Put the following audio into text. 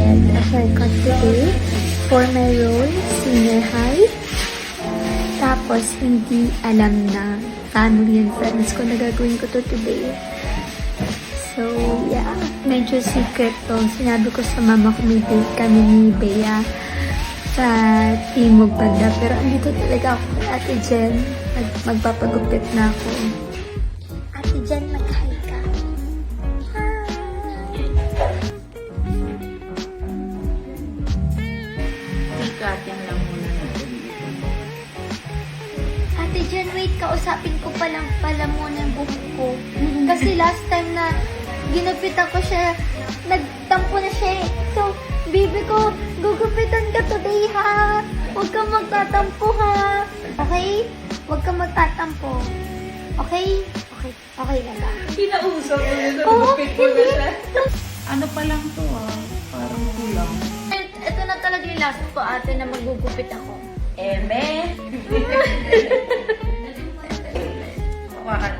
get a haircut today for my role, senior high. Tapos, hindi alam na family and friends ko na gagawin ko to today. So, yeah. Medyo secret to. Sinabi ko sa mama ko may date kami ni Bea sa Timog Banda. Pero andito talaga ako at Jen. Mag magpapagupit na ako. Kausapin ko pa lang pala muna yung buhok ko. Kasi last time na ginupitan ko siya, nagtampo na siya eh. So, baby ko, gugupitan ka today ha. Huwag kang magtatampo ha. Okay? Huwag kang magtatampo. Okay? Okay. Okay na ba? Kinausap mo yun, Oo, nagupit mo na hindi. siya. Ano pa lang to ah, parang kulang. Ito na talaga yung last ko ate na magugupit ako. Eme! Hawakan mo na. Ito